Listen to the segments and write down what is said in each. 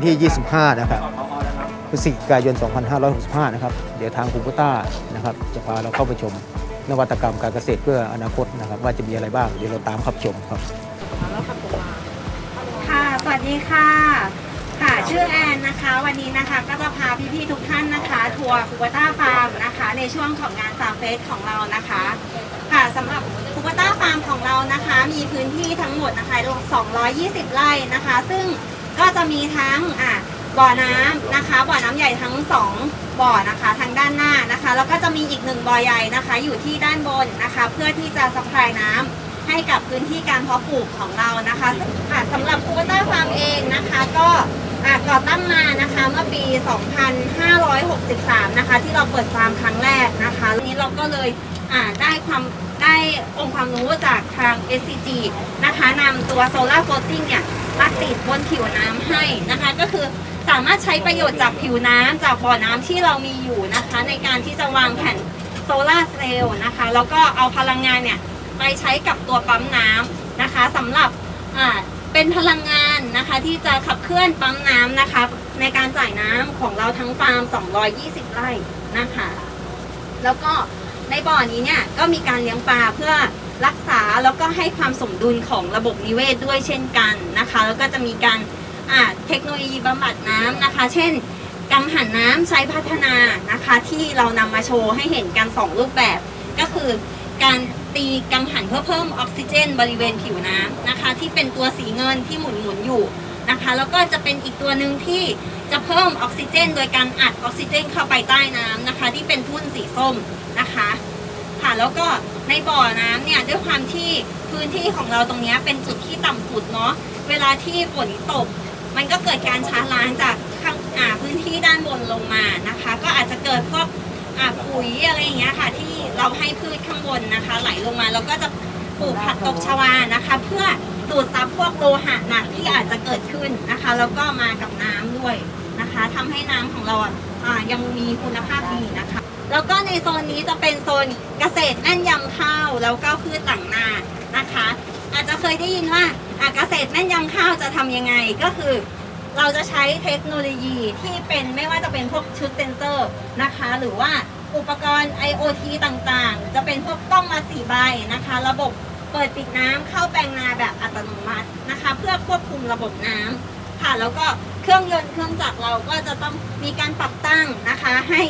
วันที่ 25 นะครับพฤศจิกายน 2565 นะครับ เดี๋ยวทางคูปูต้านะครับจะพาเราเข้าไปชม นวัตกรรมการเกษตรเพื่ออนาคตนะครับ ว่าจะมีอะไรบ้าง เดี๋ยวเราตามเข้าไปชมครับค่ะสวัสดีค่ะค่ะชื่อแอนนะคะ วันนี้นะคะก็จะพาพี่ๆทุกท่านนะคะ ทัวร์คูเบต้าฟาร์มนะคะ ในช่วงของงานฟาร์มเฟสของเรานะคะค่ะสำหรับคูเบต้าฟาร์มของเรานะคะ มีพื้นที่ทั้งหมดนะคะ 220 ไร่นะคะ ซึ่ง ก็จะมีทั้งอะบ่อน้ำนะคะ บ่อน้ำใหญ่ทั้งสองบ่อนะคะทางด้านหน้านะคะ แล้วก็จะมีอีกหนึ่งบ่อใหญ่นะคะ อยู่ที่ด้านบนนะคะ เพื่อที่จะสปายน้ำให้กับพื้นที่การเพาะปลูกของเรานะคะอะสำหรับคูเบต้าฟาร์มเองนะคะ ก็อะก่อตั้งมานะคะเมื่อปี 2563 นะคะ ที่เราเปิดฟาร์มครั้งแรกนะคะวันนี้เราก็เลย ได้ความได้องค์ความรู้จากทาง SCG นะคะนำตัวโซลาร์โฟล t ิ n เนี่ยมาติดบนผิวน้ำให้นะคะ ก็คือสามารถใช้ประโยชน์จากผิวน้ำจากบ่อน้ำที่เรามีอยู่นะคะ ในการที่จะวางแผ่นโซลาร์เซลล์นะคะ แล้วก็เอาพลังงานเนี่ยไปใช้กับตัวปั๊มน้ำนะคะสำหรับเป็นพลังงานนะคะที่จะขับเคลื่อนปั๊มน้ำนะคะ ในการจ่ายน้ำของเราทั้งฟาร์ม 220 ไร่นะคะ แล้วก็ ในบ่อนี้เนี่ยก็มีการเลี้ยงปลาเพื่อรักษาแล้วก็ให้ความสมดุลของระบบนิเวศด้วยเช่นกันนะคะ แล้วก็จะมีการอ่าเทคโนโลยีบำบัดน้ำนะคะ เช่นกังหันน้ำใช้พัฒนานะคะ ที่เรานำมาโชว์ให้เห็นกันสองรูปแบบ ก็คือการตีกังหันเพื่อเพิ่มออกซิเจน บริเวณผิวน้ำนะคะ ที่เป็นตัวสีเงินที่หมุนหมุนๆอยู่นะคะ แล้วก็จะเป็นอีกตัวหนึ่งที่จะเพิ่มออกซิเจน โดยการอัดออกซิเจน เข้าไปใต้น้ำนะคะ ที่เป็นทุ่นสีส้ม นะคะ ค่ะแล้วก็ในบ่อน้ำเนี่ยด้วยความที่พื้นที่ของเราตรงนี้เป็นจุดที่ต่ำสุดเนาะเวลาที่ฝนตก มันก็เกิดการช้าล้างจากข้างอ่าพื้นที่ด้านบนลงมานะคะ ก็อาจจะเกิดพวกอ่าปุ๋ยอะไรอย่างเงี้ยค่ะ ที่เราให้พืชข้างบนนะคะ ไหลลงมาแล้วก็จะปลูกผักตบชวานะคะ เพื่อดูดซับพวกโลหะหนักที่อาจจะเกิดขึ้นนะคะ แล้วก็มากับน้ำด้วยนะคะทำให้น้ำของเราอะอ่ายังมีคุณภาพดีนะคะ แล้วก็ในโซนนี้จะเป็นโซนเกษตรแม่นยำข้าวแล้วก็พืชต่างนานะคะ อาจจะเคยได้ยินว่าอะเกษตรแม่นยำข้าวจะทำยังไงก็คือเราจะใช้เทคโนโลยีที่เป็นไม่ว่าจะเป็นพวกชุดเซนเซอร์นะคะ หรือว่าอุปกรณ์ IoT ต่างๆ จะเป็นพวกกล้องมาสีใบนะคะ ระบบเปิดปิดน้ำเข้าแปลงนาแบบอัตโนมัตินะคะ เพื่อควบคุมระบบน้ำค่ะแล้วก็เครื่องยนต์เครื่องจักรเราก็จะต้องมีการปรับตั้งนะคะให้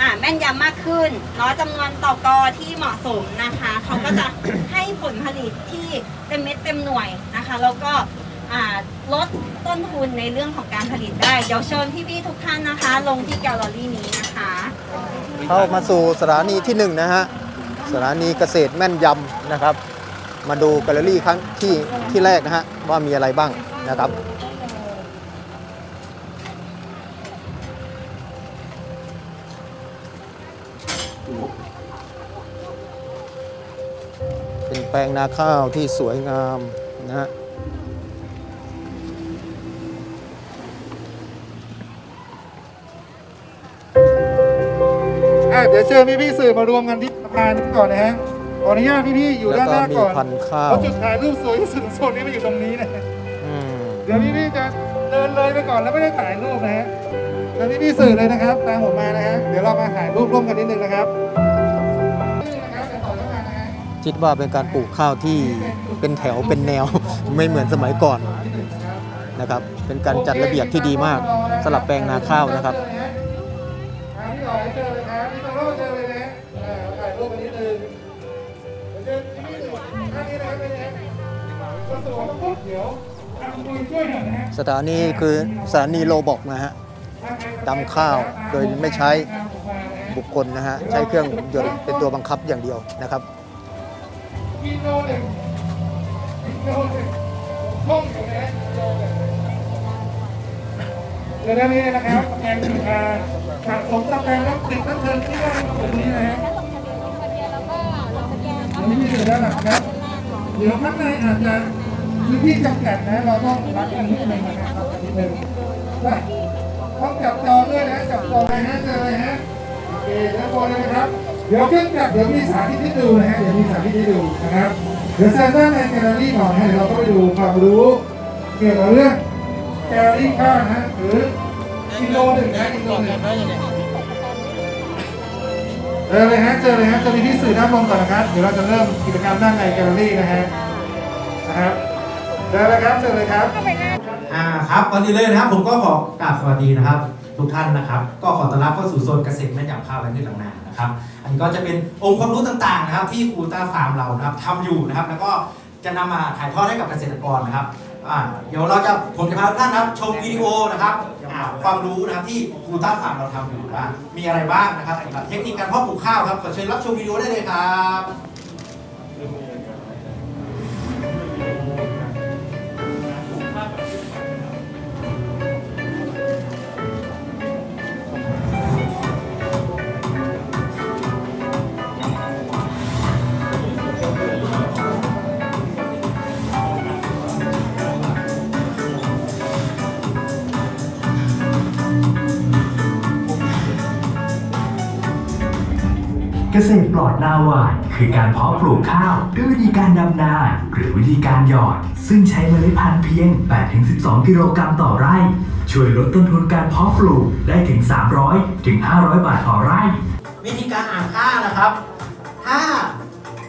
อ่าแม่นยำมากขึ้นเนาะจำนวนต่อกอที่เหมาะสมนะคะเขาก็จะให้ผลผลิตที่เต็มเม็ดเต็มหน่วยนะคะ แล้วก็อ่าลดต้นทุนในเรื่องของการผลิตได้เดี๋ยวเชิญพี่ๆทุกท่านนะคะ ลงที่แกลเลอรี่นี้นะคะเข้ามาสู่สถานีที่หนึ่งนะฮะสถานีเกษตรแม่นยำนะครับ มาดูแกลเลอรี่ครั้งที่ที่แรกนะฮะว่ามีอะไรบ้างนะครับ แปลงนาข้าวที่สวยงามนะฮะอะเดี๋ยวเชิญพี่ๆสื่อมารวมกันที่สะพานนี้ก่อนนะฮะขออนุญาตพี่ๆอยู่แล้วด้านก็หน้าก่อนมีพันธุ์ข้าวเพราะจุดถ่ายรูปสวยที่สุดโซนนี้มาอยู่ตรงนี้นะฮะอืมเดี๋ยวพี่ๆจะเดินเลยไปก่อนแล้วไม่ได้ถ่ายรูปนะฮะเชิญพี่ๆสื่อเลยนะครับ ตามผมมานะฮะ เดี๋ยวเรามาถ่ายรูปร่วมกันนิดนึงนะครับ คิดว่าเป็นการปลูกข้าวที่เป็นแถวเป็นแนว ไม่เหมือนสมัยก่อนนะครับ เป็นการจัดระเบียบที่ดีมากสำหรับแปลงนาข้าวนะครับอ่าพี่อ๋อยเจอเลยครับพี่โตโร่เจอเลยนะอ่าถ่ายรูปกันนิดนึงเดี๋ยวเชิญพี่ๆสื่อท่านนี้นะครับเป็นไงก็สวยปุ๊บเดี๋ยวทางคุยช่วยหน่อยนะฮะสถานีคือสถานีโลบอกนะฮะดำข้าวโดยไม่ใช้บุคคลนะฮะใช้เครื่องยนต์เป็นตัวบังคับอย่างเดียวนะครับ กิโลหนึ่งกิโลหนึ่งท่องอยู่นะเดี๋ยวด้านนี้นะครับแอนอ่าสะสมตะแกรงรับติดนักเชิญที่ว่าตรงนี้นะฮะนนี้อยู่ด้านหลังครับ เดี๋ยวข้างในอาจจะพื้นที่จำกัดนะ เราต้องรับอันนี้หนึ่งนะครับนิดนึงไปต้องจับจอด้วยนะ จับจอเลยนะเจอเลยฮะโอเคแล้วพอเลยนะครับ เดี๋ยวเครื่องจักรเดี๋ยวมีสาธิตให้ดูนะฮะเดี๋ยวมีสาธิตให้ดูนะครับ เดี๋ยวเชิญด้านในแกลเลอรี่ก่อนนะเดี๋ยวเราก็ไปดูความรู้เกี่ยวกับเรื่องแกลลี่ข้าวนะฮะหรืออินโดหนึ่งนะอินโดหนึ่งเจอเลยฮะเจอเลยฮะจะมีที่สื่อด้านบนก่อนนะครับเดี๋ยวเราจะเริ่มกิจกรรมด้านในแกลเลอรี่นะฮะนะครับเจอเลยครับเจอเลยครับอ่าครับก่อนอื่นเลยนะครับ ผมก็ขอกราบสวัสดีนะครับ ทุกท่านนะครับ ก็ขอต้อนรับเข้าสู่โซนเกษตรแม่ยำข้าวและพืชหลังนานะครับ อันนี้ก็จะเป็นองค์ความรู้ต่างๆนะครับ ที่คูต้าฟาร์มเรานะครับทำอยู่นะครับ แล้วก็จะนำมาถ่ายทอดให้กับเกษตรกรนะครับเดี๋ยวเราจะผมจะพาทุกท่านนะครับชมวิดีโอนะครับความรู้นะครับที่คูต้าฟาร์มเราทำอยู่ว่ามีอะไรบ้างนะครับสำหรับเทคนิคการเพาะปลูกข้าวครับขอเชิญรับชมวิดีโอได้เลยครับ เกษตรปลอดนาหวานคือการเพาะปลูกข้าวด้วยวิธีการดำนา หรือวิธีการหยอด ซึ่งใช้เมล็ดพันธุ์เพียง 8-12 กิโลกรัมต่อไร่ ช่วยลดต้นทุนการเพาะปลูกได้ถึง 300 ถึง 500 บาทต่อไร่ วิธีการอ่านค่านะครับ ถ้า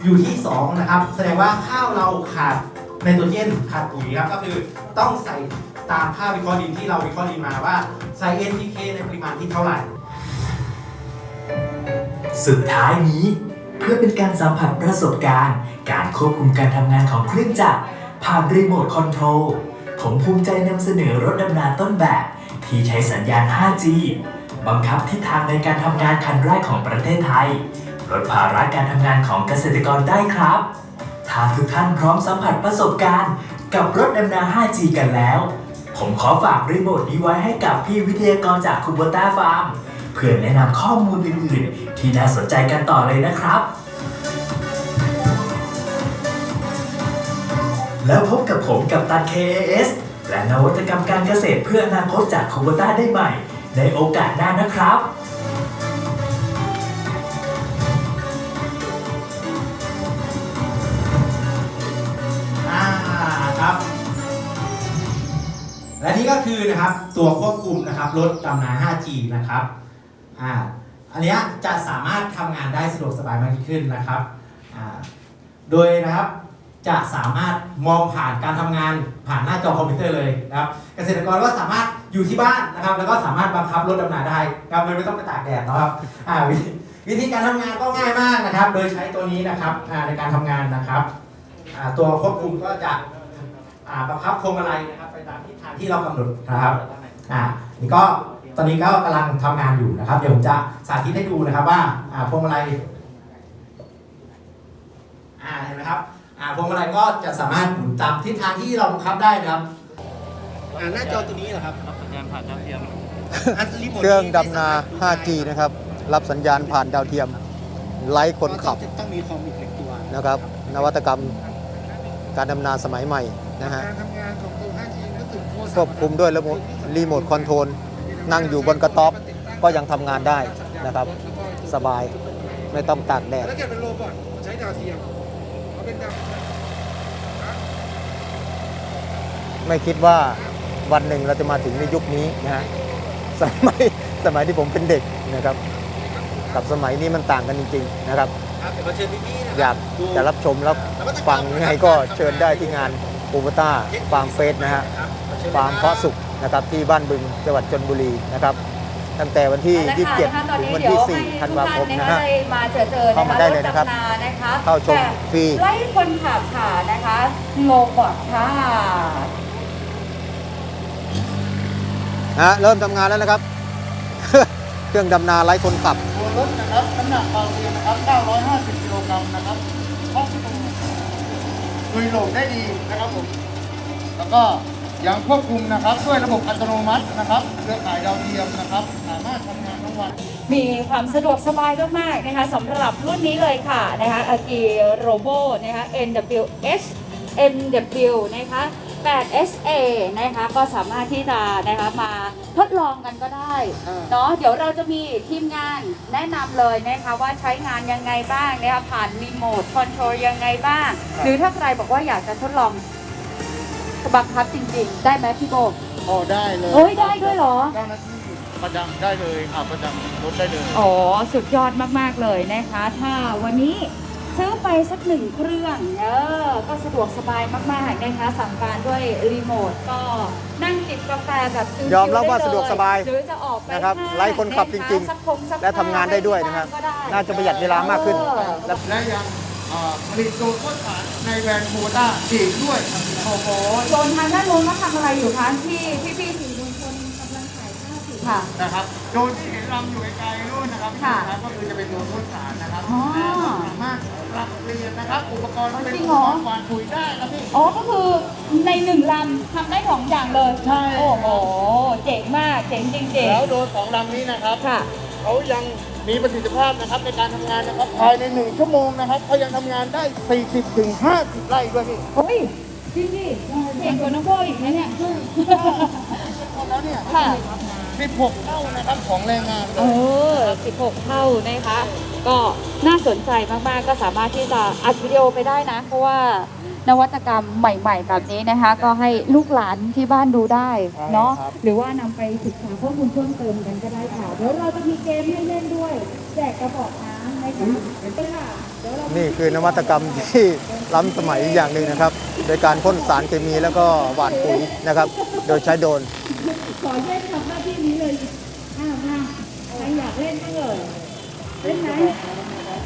อยู่ที่ 2 นะครับ แสดงว่าข้าวเราขาดไนโตรเจนขาดปุ๋ยครับก็คือต้องใส่ตามค่าวิเคราะห์ดินที่เราวิเคราะห์ดินมาว่าใส่ NPK ในปริมาณที่เท่าไหร่ สุดท้ายนี้ เพื่อเป็นการสัมผัสประสบการณ์ การควบคุมการทำงานของเครื่องจักรผ่านรีโมทคอนโทรลผมภูมิใจนำเสนอรถดำนาต้นแบบ ที่ใช้สัญญาณ 5G บังคับทิศทางในการทำงานคันแรกของประเทศไทย ลดภาระการทำงานของเกษตรกรได้ครับ ถ้าทุกท่านพร้อมสัมผัสประสบการณ์ กับรถดำนา 5G กันแล้ว ผมขอฝากรีโมทนี้ไว้ให้กับพี่วิทยากรจากคูโบต้าฟาร์ม เพื่อแนะนำข้อมูลอื่นๆ ที่น่าสนใจกันต่อเลยนะครับ แล้วพบกับผมกับตัน KAS และนวัตกรรมการเกษตรเพื่ออนาคตจากคูโบต้าได้ใหม่ ในโอกาสหน้านะครับอ่าครับ และนี่ก็คือนะครับตัวควบคุมนะครับรถดำนา 5G นะครับ อ่าอันนี้จะสามารถทำงานได้สะดวกสบายมากขึ้นนะครับอ่าโดยนะครับจะสามารถมองผ่านการทำงานผ่านหน้าจอคอมพิวเตอร์เลยนะครับ เกษตรกรก็สามารถอยู่ที่บ้านนะครับ แล้วก็สามารถบังคับรถดำนาได้ครับโดยไม่ต้องไปตากแดดนะครับอ่าวิธีวิธีการทำงานก็ง่ายมากนะครับ โดยใช้ตัวนี้นะครับในการทำงานนะครับตัวควบคุมก็จะบังคับพวงมาลัยนะครับ ไปตามทิศทางที่เรากำหนดนะครับอ่านี่ก็ ตอนนี้ก็กำลังทำงานอยู่นะครับ เดี๋ยวผมจะสาธิตให้ดูนะครับว่าอ่าพวงมาลัยอ่าเห็นไหมครับอ่าพวงมาลัยก็จะสามารถหมุนตามทิศทางที่เราบังคับได้นะครับอ่าหน้าจอตัวนี้เหรอครับสัญญาณผ่านดาวเทียมเครื่องดำนา 5G นะครับ รับสัญญาณผ่านดาวเทียม ไร้คนขับต้องมีคอมอีกหนึ่งตัวนะครับ นวัตกรรมการดำนาสมัยใหม่นะฮะ การทำงานของตัว 5G ก็คือโทรศัพท์ควบคุมด้วยระบบรีโมทคอนโทรล นั่งอยู่บนกระต๊อบก็ยังทำงานได้นะครับ สบายไม่ต้องตากแดด แล้วเกิดเป็นโรบอทใช้ดาวเทียมเขาเป็นดาวไม่คิดว่าวันหนึ่งเราจะมาถึงในยุคนี้นะฮะสมัยสมัยที่ผมเป็นเด็กนะครับ กับสมัยนี้มันต่างกันจริง ๆ นะครับ ครับเดี๋ยวมาเชิญพี่ๆนะอยากจะรับชมแล้วฟังยังไงก็เชิญได้ที่งานปูปต้าฟาร์มเฟสนะฮะฟาร์มเพาะสุก นะครับที่บ้านบึงจังหวัดชนบุรีนะครับตั้งแต่วันที่เอาละค่ะนะคะตอน27 ถึงนี้วันเดี๋ยที่วให้4ธันทุกวาท่าคนมนะนะคะฮะได้มาเจอเจอเข้ามาได้เลยนะครับถดำานะคะเข้าชมแต่ฟรีไล่คนขับค่ะนะคะโลบอทค่ะฮะเริ่มทำงานแล้วนะครับ เครื่องดำนาไร้คนขับตัวรถนะครับน้ำหนักเบาเพียงนะครับ 950กิโลกรัมนะครับครอบคลุมลุยโหลดได้ดีนะครับผม แล้วก็ ยังควบคุมนะครับด้วยระบบอัตโนมัตินะครับเครือข่ายดาวเทียมนะครับสามารถทำงานทั้งวัน มีความสะดวกสบายมากๆนะคะสำหรับรุ่นนี้เลยค่ะนะคะอากีโรโบนะคะ NWH MW นะคะ 8SA นะคะก็สามารถที่จะนะคะมาทดลองกันก็ได้อ่าเนาะเดี๋ยวเราจะมีทีมงานแนะนำเลยนะคะว่าใช้งานยังไงบ้างนะคะผ่านรีโมทคอนโทรลยังไงบ้าง หรือถ้าใครบอกว่าอยากจะทดลอง บังคับจริงๆ ได้ไหมพี่โบอ๋อได้เลยโอ้ยได้ด้วยเหรอ เจ้าหน้าที่ประจำได้เลยอ่าประจำรถได้เลย อ๋อ สุดยอดมากๆเลยนะคะ ถ้าวันนี้ซื้อไปสักหนึ่งเครื่องเออก็สะดวกสบายมากๆนะคะสั่งการด้วยรีโมทก็นั่งจิบกาแฟแบบชิลๆยอมรับว่าไเลสะดวกสบายหรือจะออกไปนะครับห้างไร้คนขับจริงๆะคะสักคสักและทำงานได้ด้วยนะครับก็ได้ น่าจะประหยัดเวลามากขึ้น เออ และและยังอ่า ผลิตตัวข้นสารในแวนโคต้าอีกด้วยครับโอ้โหโซนทางด้านโน้นก็ทำอะไรอยู่คะที่พี่ๆสื่อมวลชนกำลังถ่ายภาพอยู่ค่ะ นะครับโดยที่เห็นลำอยู่ไกลๆนู่นนะครับค่ะนะครับก็คือจะเป็นตัวข้นสารนะครับอ๋อ สามารถปรับเปลี่ยนนะครับ อุปกรณ์ที่เป็นจริอุงเหรปอกรณ์หวานปุ๋ยได้ครับพี่ อ๋อ ก็คือในหนึ่งลำทำได้สองอย่างเลยใช่ โอ้โห เจ๋งมาก เจ๋งจริงแล้วโดยของลำนี้นะครับๆค่ะ เขายัง มีประสิทธิภาพนะครับในการทำงานนะครับภายในหนึ่งชั่วโมงนะครับเขายังทำงานได้ 40ถึง50 ไร่ด้วยพี่โอ้ยจริงดิเจ๋งกว่าน้องโบอีกนะเนี่ยแล้วเนี่ยค่ะ 16เท่านะครับของแรงงานเลเอยอ 16 เท่านะคะ ก็น่าสนใจมาก ๆ ก็สามารถที่จะอัดวิดีโอไปได้นะ เพราะว่า นวัตกรรมใหม่ ๆ แบบนี้นะคะ ก็ให้ลูกหลานที่บ้านดูได้เนาะหรือว่านำไปศึกษาข้อมูลเพิ่มเติมกันก็ได้ค่ะเดี๋ยวเราจะมีเกมให้เล่นด้วย แจกกระบอกน้ำนะคะเป็นค่ะเดี๋ยวเรานี่คือนวัตกรรมที่ล้ำสมัยอีกอย่างหนึ่งนะครับ โดยการพ่นสารเคมีแล้วก็หว่านปุ๋ยนะครับ โดยใช้โดรนขอเล่นทำหน้าที่นี้เลยอ้าวมาใครอยากเล่นบ้างเอ่ยเล่นไหม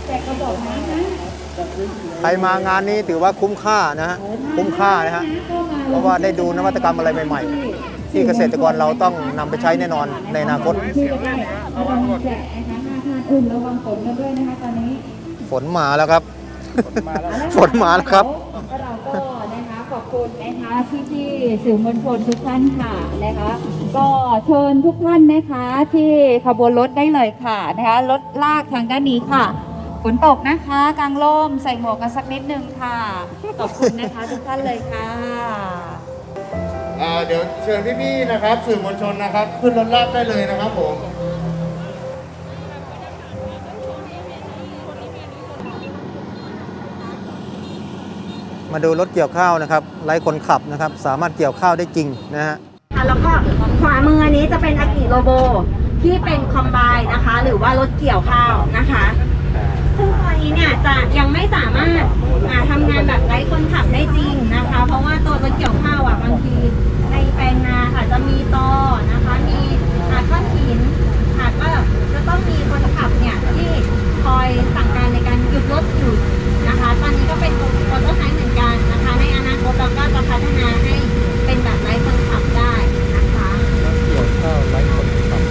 แจกกระบอกน้ำนะ ใครมางานนี้ถือว่าคุ้มค่านะฮะคุ้มค่านะฮะเพราะว่าได้ดูนวัตกรรมอะไรใหม่ ๆ ที่เกษตรกรเราต้องนำไปใช้แน่นอนในอนาคตฝนมาแล้วครับฝนมาแล้วครับเราก็นะคะขอบคุณนะคะพี่พี่ๆสื่อมวลชนทุกท่านค่ะนะคะก็เชิญทุกท่านนะคะที่ขบวนรถได้เลยค่ะนะคะรถลากทางด้านนี้ค่ะ ฝนตกนะคะกลางร่มใส่หมวกกันสักนิดนึงค่ะ ขอบคุณนะคะทุกท่านเลยค่ะอ่าเดี๋ยวเชิญพี่ๆนะครับ สื่อมวลชนนะครับ ขึ้นรถลากได้เลยนะครับผม มาดูรถเกี่ยวข้าวนะครับไร้คนขับนะครับ สามารถเกี่ยวข้าวได้จริงนะฮะ ค่ะแล้วก็ขวามืออันนี้จะเป็นอากิโรโบที่เป็นคอมไบนะคะ หรือว่ารถเกี่ยวข้าวนะคะ ซึ่งตัวนี้เนี่ยจะยังไม่สามารถอ่าทำงานแบบไร้คนขับได้จริงนะคะ เพราะว่าตัวรถเกี่ยวข้าวอะบางทีในแปลงนาค่ะจะมีตอนะคะ มีอาก้อนหินค่ะก็จะต้องมีคนขับเนี่ยที่คอยสั่งการในการหยุดรถหยุดนะคะ ตอนนี้ก็เป็นโปรโตไทป์เหมือนกันนะคะ ในอนาคตเราก็จะพัฒนาให้เป็นแบบไร้คนขับได้นะคะ เกี่ยวข้าวไร้คนขับ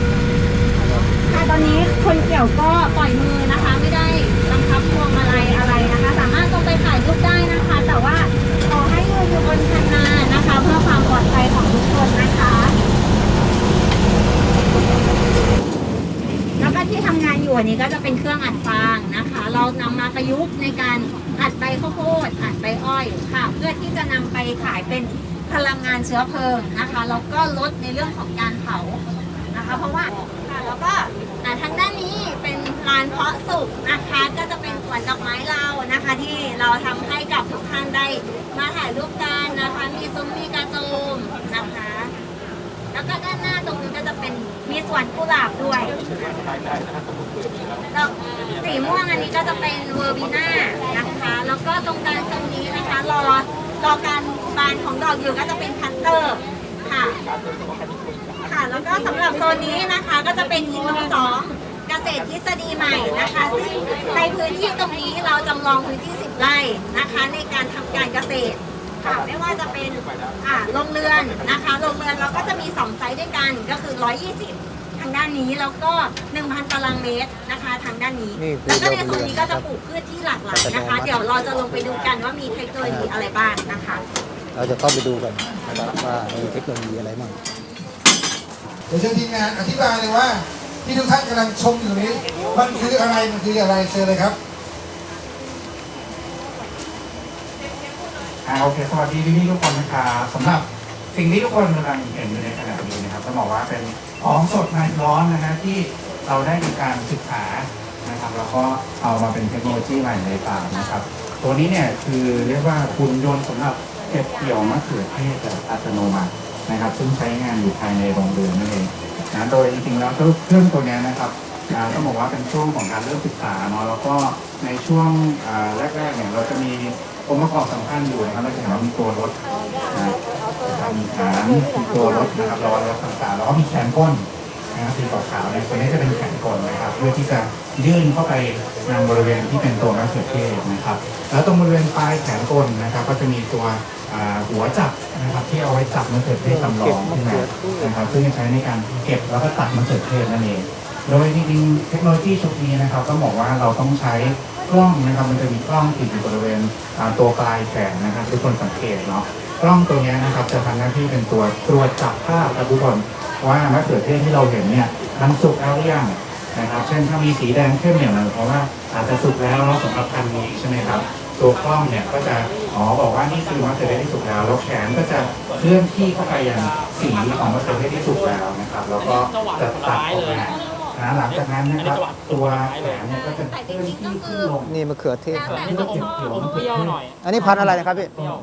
ค่ะตอนนี้คนเกี่ยวก็ปล่อยมือนะคะไม่ได้บังคับ พวงมาลัยอะไรนะคะ สามารถลงไปถ่ายรูปได้นะคะ แต่ว่าขอให้ยืนอยู่บนคันนานะคะ เพื่อความปลอดภัยของทุกคนนะคะ แล้วก็ที่ทำงานอยู่อันนี้ก็จะเป็นเครื่องอัดฟางนะคะ เรานำมาประยุกต์ในการอัดใบข้าวโพดอัดใบอ้อยค่ะ เพื่อที่จะนำไปขายเป็นพลังงานเชื้อเพลิงนะคะแล้วก็ลดในเรื่องของการเผานะคะ เพราะว่าค่ะแล้วก็อ่าทางด้านนี้านเพาะสุกนะคะก็จะเป็นสวนดอกไม้เรานะคะ ที่เราทำให้กับทุกท่านได้มาถ่ายรูปกันนะคะ มีซุ้มมีกระโจมนะคะ แล้วก็ด้านหน้าตรงนี้ก็จะเป็นมีสวนกุหลาบด้วยแล้วสีม่วงอันนี้ก็จะเป็นเวอร์บีน่านะคะ แล้วก็ตรงกลางตรงนี้นะคะรอรอการบานของดอกอยู่ก็จะเป็นคัตเตอร์ค่ะค่ะแล้วก็สำหรับโซนนี้นะคะก็จะเป็นอีโนสอง เกษตรทฤษฎีใหม่นะคะ ซึ่งในพื้นที่ตรงนี้เราจำลองพื้นที่ 10 ไร่นะคะ ในการทำการเกษตรค่ะไม่ว่าจะเป็นอ่าโรงเรือนนะคะโรงเรือนเราก็จะมี 2 ไซส์ด้วยกันก็คือ 120 ทางด้านนี้แล้วก็ 1,000 ตารางเมตรนะคะ ทางด้านนี้นี่คือแล้วก็ในโซนโรงเรือนนี้ก็จะปลูกพืชที่หลากหลายนะคะ เดี๋ยวเราจะลงไปดูกันว่ามีเทคโนโลยีอะไรบ้างนะคะ เราจะเข้าไปดูกันนะครับว่ามีเทคโนโลยีอะไรบ้าง เดี๋ยวเชิญทีมงานอธิบายเลยว่า ที่ทุกท่านกำลังชมอยู่นี้ มันคืออะไรมันคืออะไรเชิญเลยครับอ่าโอเคสวัสดีพี่ๆทุกคนนะครับสำหรับสิ่งที่ทุกคนกำลังเห็นอยู่ในขณะนี้นะครับต้องบอกว่าเป็นของสดใหม่ร้อนนะฮะที่เราได้มีการศึกษานะครับแล้วก็เอามาเป็นเทคโนโลยีใหม่ในป่านะครับ ตัวนี้เนี่ยคือเรียกว่าหุ่นยนต์สำหรับเก็บเกี่ยวมะเขือเทศแบบอัตโนมัตินะครับ ซึ่งใช้งานอยู่ภายในโรงเรือนนั่นเอง นะโดยจริงๆแล้วเครื่องตัวนี้นะครับต้องบอกว่าเป็นช่วงของการเริ่มศึกษาเนาะแล้วก็ในช่วงแรกๆเนี่ยเราจะมีองค์ประกอบสำคัญอยู่นะครับเราจะเห็นว่ามีตัวรถนะมีฐานมีตัวรถนะครับล้อรถต่างๆแล้วก็มีแขนก้น นะสีขาวๆเนี่ยตัวนี้จะเป็นแขนกลนะครับเพื่อที่จะยื่นเข้าไปยังบริเวณที่เป็นตัวมะเขือเทศนะครับ แล้วตรงบริเวณปลายแขนกลนะครับ ก็จะมีตัวหัวจับนะครับที่เอาไว้จับมะเขือเทศจำลองขึ้นมานะครับซึ่งจะใช้ในการเก็บแล้วก็ตัดมะเขือเทศนั่นเองโดยจริงๆเทคโนโลยีชุดนี้นะครับต้องบอกว่าเราต้องใช้กล้องนะครับมันจะมีกล้องติดอยู่บริเวณตัวปลายแขนนะครับทุกคนสังเกตเนาะกล้องตัวนี้นะครับจะทำหน้าที่เป็นตัวตรวจจับภาพครับทุกคน ว่ามะเขือเทศที่เราเห็นเนี่ยมันสุกแล้วหรือยังนะครับ เช่นถ้ามีสีแดงเข้มเนี่ยมันเพราะว่าอาจจะสุกแล้วเนาะสำหรับพันธุ์นี้ใช่ไหมครับ ตัวกล้องเนี่ยก็จะอ๋อบอกว่านี่คือมะเขือเทศที่สุกแล้วแล้วแขนก็จะเคลื่อนที่เข้าไปยังสีของมะเขือเทศที่สุกแล้วนะครับ แล้วก็จะตัดออกมานะหลังจากนั้นนะครับตัวแขนเนี่ยก็จะเคลื่อนที่ขึ้นลงนี่มะเขือเทศแล้วแต่นี่ก็เก็บเกี่ยวมะเปเขือรี้ยวเทศหน่อยอันนี้พันธุ์อะไรนะครับพี่เปรี้ยว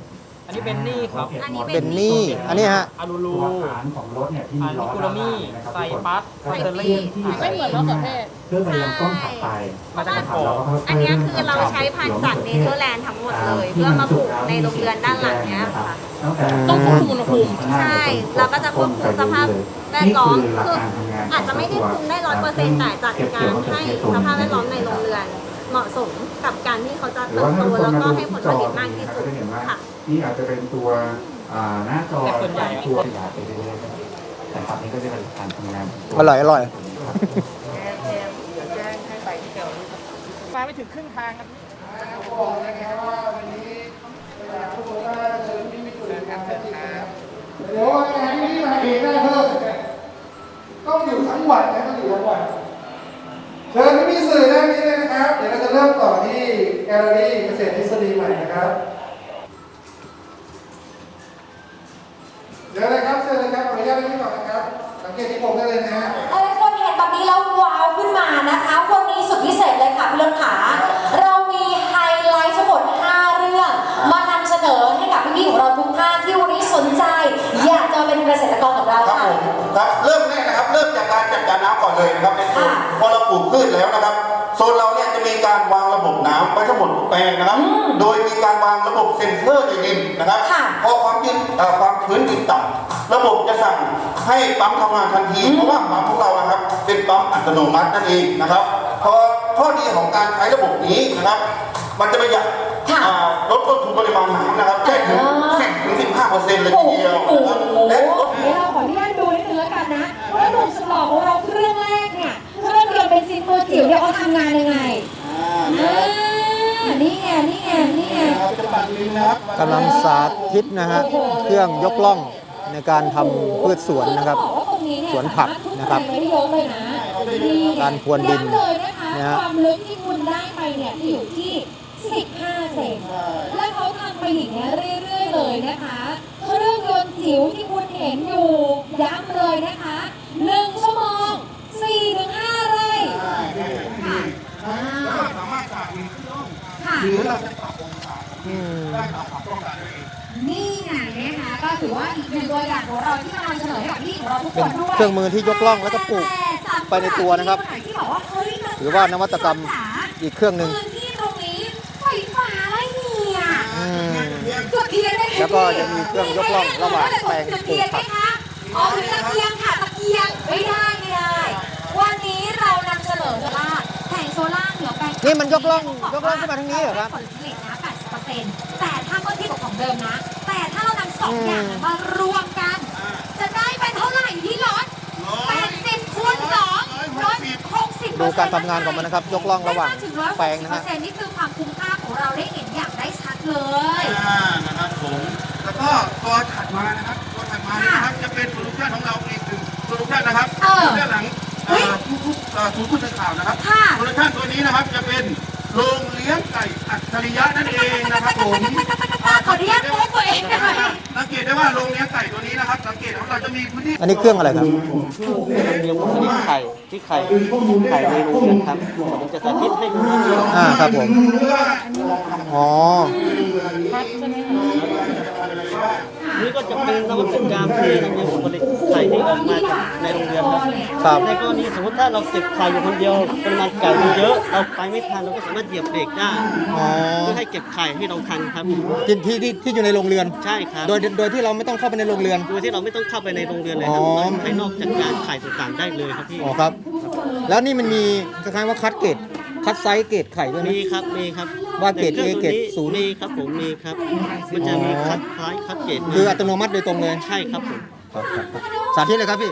อันนี้เป็นนี่ครับ อันนี้เป็นนี่ อันนี้ฮะอารูลูตัวฐานของรถเนี่ยที่อัมีนล้นี้อกุด้าลนหน้ามี่เนี่ยนะครับใส่ทุกคนปั๊บก็เซจะอเครี่ลื่อนที่ไม่เหมือนมะเขือเทศเพื่อไปยังต้นถัดไปมาจากใช่กอกอันเนี้ยคือเราใช้พันธุ์จากเนเธอร์แลนด์ทั้งหมดเลย เพื่อมาปลูกในโรงเรือนด้านหลังเนี้ยค่ะ ต้องควบคุมอุณหภูมิ ใช่ เราก็จะควบคุมสภาพแวดล้อมคืออาจจะไม่ได้คุมได้ร้อยเปอร์เซ็นต์แต่จัดการให้สภาพแวดล้อมในโรงเรือน เหมาะสมกับการที่เขาจะหรือเติบว่าโตถ้าทุกคนแล้วมาก็ดูให้ผที่ลจผอลิตมากนี่ที่นะสุก็ดจะเห็นว่าค่ะ นี่อาจจะเป็นตัวอ่าหน้าจอแต่ส่วนใหญ่ ตัวขยายไปเรื่อยๆนะครับนี่ก็จะเป็นการทำงานขงตัวอร่อยอร่อยมาไม่ถึงครึ่งทางครับบอกนะครับว่าวันนี้ทุกคนก็เชิญพี่มิตรนะครับเชิญครับเดี๋ยวงานที่นี่มาเองได้เพิ่มต้องอยู่ทั้งวันนะต้องอยู่ทั้งวัน เชิญพี่ๆสื่อด้านนี้เลยนะครับ เดี๋ยวเราจะเริ่มต่อที่แกลเลอรี่เกษตรทฤษฎีใหม่นะครับ เดี๋ยวเลยครับเชิญเลยครับขออนุญาตที่ก่อนนะครับ สังเกตที่ผมได้เลยนะฮะหลายคนเห็นแบบนี้แล้วว้าวขึ้นมานะคะวันนี้สุดพิเศษเลยค่ะพี่รถขาเรามีไฮไลท์ทั้งหมด5เรื่อง มานำเสนอให้กับพี่ๆของเราทุกท่านที่วันนี้สนใจ อยากจะมาเป็นเกษตรกรของเราครับค่ะผมครับเริ่มแร การจัดการน้ำก่อนเลยนะครับในโซนค่ะพอเราปลูกพืชแล้วนะครับโซนเราเนี่ยจะมีการวางระบบน้ำไว้ทั้งหมดทุกแปลงนะครับ โดยมีการวางระบบเซ็นเซอร์ในดินนะครับค่ะพอความยืนเอ่อความชื้นดินต่ำระบบจะสั่งให้ปั๊มทำงานทันทีเพราะว่าปั๊มของเรานะครับ เป็นปั๊มอัตโนมัตินั่นเองนะครับพอข้อดีของการใช้ระบบนี้นะครับ มันจะประหยัดค่ะอ่าลดต้นทุนปริมาณน้ำนะครับแค่ถึงอ่าสิบถึงสิบห้าเปอร์เซ็นต์เลยทีเดียวโอ้นะครับโหและลด ว่าหนุ่มสลอของเราเครื่องแรกเนี่ยเครื่องยนต์เป็นซินตัวจิ๋วเนี่ยเขาทำงานยังไงอ่านี่ไงนี่ไงนี่ไง กำลังสาธิตนะฮะเครื่องยกล่องในการทำพืชสวนนะครับต้องบอกว่าตรงนี้เยสวนผักนะครับสามารถทุบแปลงได้เยอะเลยนะนี่ไงการพรวนดินย้ำเลยนะคะนะฮะ ความลึกที่คุณได้ไปเนี่ยที่อยู่ที่ 15 เซนและเขาทำไปอย่างนี้ยเรื่อยๆเลยนะคะ เครื่องยนต์จิ๋วที่คุณเห็นอยู่ย้ำเลยนะคะ1ชั่วโมง4-5ไร่ค่ะอ่า สามารถจ่ายเงินที่ร่อง ค่ะ หรือเราจะปรับองศาอืม ได้ตามความต้องการนั่นเอง นี่ไงนะคะก็ถือว่าอีกหนึ่งตัวอย่างของเราที่มานำเสนอให้กับพี่ของเราทุกคนด้วยเป็นเครื่องมือที่ยกล่องแล้วก็ปลูกไปในตัวนะครับที่บอกว่าเฮ้ยมันถือว่านวัตกรรม อีกเครื่องหนึ่งพื้นที่ตรงนี้ไฟฟ้าไม่มีอะอืม จุดเทียนได้ไหมแล้วก็จะมีเครื่องยกล่องระหว่างแปลงจุดเทียนไหมคะอ๋อคือตะเกียงค่ะตะเกียงไม่ได้ไม่ได้ วันนี้เรานำเสนอโซล่าร์แผงโซล่าร์เหนือแปลง นี่มันยกล่องยกล่องขึ้นมาทางนี้เหรอครับ ผลผลิตนะ 80%แต่ถ้าเมื่อเทียบกับของเดิมนะ แต่ถ้าเรานำสองอย่างมารวมกัน จะได้เป็นเท่าไหร่ที่รถ80คูณ2 160ดูการทำงานของมันนะครับยกล่องระหว่างแปลงนะฮะนี่คือความคุ้มค่าของเราได้เห็นอย่างได้ชัดเลย อ่านะครับผมแล้วก็ตัวถัดมานะครับตัวถัดมานี่นะครับจะเป็นโซลูชันของเราอีกหนึ่งโซลูชันนะครับเออ ด้านหลัง เฮ้ยทุกทุกๆเอ่อทุกผู้สื่อข่าวนะครับค่ะโซลูชันตัวนี้นะครับจะเป็นโรงเลี้ยงไก่อัจฉริยะนั่นเองนะครับผมขออนุญาตโม้ตัวเองหน่อยสังเกตได้ว่าโรงเลี้ยงไก่ตัวนี้นะครับสังเกตว่าเราจะมีพื้นที่อันนี้เครื่องอะไรครับเลี้ยงผลิตไข่ที่ไข่ไข่ในโรงเรือนครับผมจะสาธิตให้ดูนิดนึงอ่าครับผมอ๋อค่ะนี่ก็จะเป็นนวัตกรรมที่เรายังผลิต ไข่ที่ออกมาจากในโรงเรียนครับครับในกรณีสมมติถ้าเราเก็บไข่อยู่คนเดียวปริมาณไก่มันเยอะเราไปไม่ทันเราก็สามารถเหยียบเบรกได้อ๋อเพื่อให้เก็บไข่ให้เราทันครับ ที่ที่ที่ที่อยู่ในโรงเรือน ใช่ครับ โดยโดยที่เราไม่ต้องเข้าไปในโรงเรือน โดยที่เราไม่ต้องเข้าไปในโรงเรียนเลยครับอ๋อ เราภายนอกจัดการไข่ต่างๆได้เลยครับพี่ อ๋อครับ แล้วนี่มันมีคล้ายๆว่าคัดเกรดคัดไซส์เกรดไข่ด้วยไหมมีครับมีครับว่าเกรดในครื่อง A เกรดตัวนี้ศูนย์ มีครับผมมีครับ มันจะมีคัดคล้ายคัดเกรดมาคืออัตโนมัติโดยตรงเลย ใช่ครับผม ครับครับครับสาธิตเลยครับพี่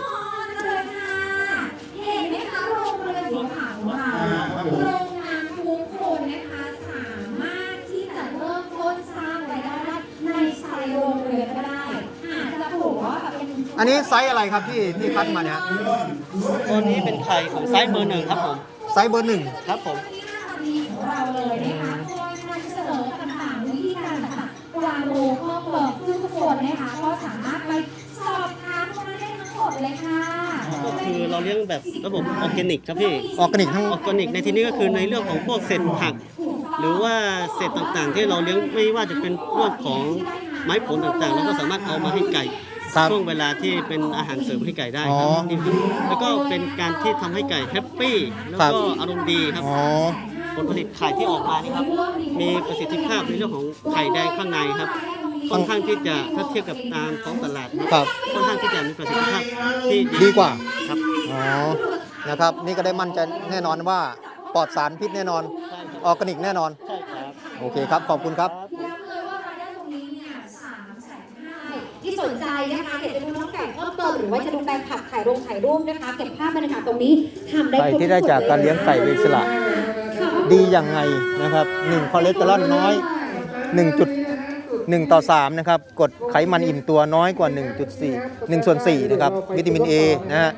เห็นไหมคะโรงเรือนสีขาวของเราโรงงานทุกคนนะคะสามารถที่จะเริ่มต้นสร้างรายได้ในสไตล์โรงเรือนก็ได้อาจจะปลูกว่าแบบเป็นอันนี้ไซส์อะไรครับที่ที่คัดมาเนี่ยตัวนี้เป็นไข่ของไซส์เบอร์หนึ่งครับผมไซส์เบอร์หนึ่งครับผมดีของเราเลยนะคะคอยนำเสนอต่างๆวิธีการต่างๆความรู้เพิ่มเติมซึ่งทุกคนนะคะก็สามารถไป เลยค่ะก็คือเราเลี้ยงแบบระบบออร์แกนิกครับพี่ออร์แกนิกทั้ง ออร์แกนิกในที่นี้ก็คือในเรื่องของพวกเศษผัก หรือว่าเศษต่างๆ ที่เราเลี้ยงไม่ว่าจะเป็นพวกของไม้ผลต่างๆเราก็สามารถเอามาให้ไก่ครับช่วงเวลาที่เป็นอาหารเสริมให้ไก่ได้คอ๋รัอ บนี่คือแล้วก็เป็นการที่ทำให้ไก่แฮปปี้แล้วครับก็อารมณ์ดีครับ อ๋อ ผลผลิตไข่ที่ออกมานี่ครับ มีประสิทธิภาพในเรื่องของไข่แดงข้างในครับ ค่อนข้างที่จะถ้าเทียบกับตามท้องตลาดนะครับ ค่อนข้างที่จะมีประสิทธิภาพที่ดีกว่าครับอ๋อนะครับ นี่ก็ได้มั่นใจแน่นอนว่าปลอดสารพิษแน่นอน ใช่ครับออร์แกนิกแน่นอน ใช่ครับ โอเคครับ ขอบคุณครับเลยว่ารายได้ตรงนี้เนี่ยสามแสนห้าที่สนใจนะคะอยากจะดูน้องไก่เพิ่มเติมหรือว่าจะดูแปลงผักถ่ายรูปถ่ายรูปนะคะ เก็บภาพบรรยากาศตรงนี้ทำได้ไก่ที่ได้จากการเลี้ยงไก่เป็นอิสระดีอย่างไงนะครับ1คอเลสเตอรอลน้อย 1 ต่อ 3 นะครับกดไขมันอิ่มตัวน้อยกว่า 1.4 1ส่วน4นะครับวิตามิน A นะฮะ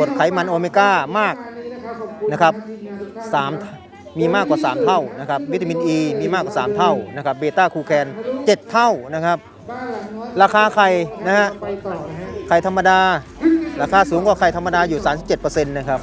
กดไขมันโอเมก้ามากนะครับ3มีมากกว่า 3 เท่านะครับวิตามิน E มีมากกว่า 3 เท่านะครับเบต้าคูแคน 7 เท่านะครับราคาไข่นะฮะไข่ธรรมดา ราคาสูงกว่าไข่ธรรมดาอยู่ 37%นะครับ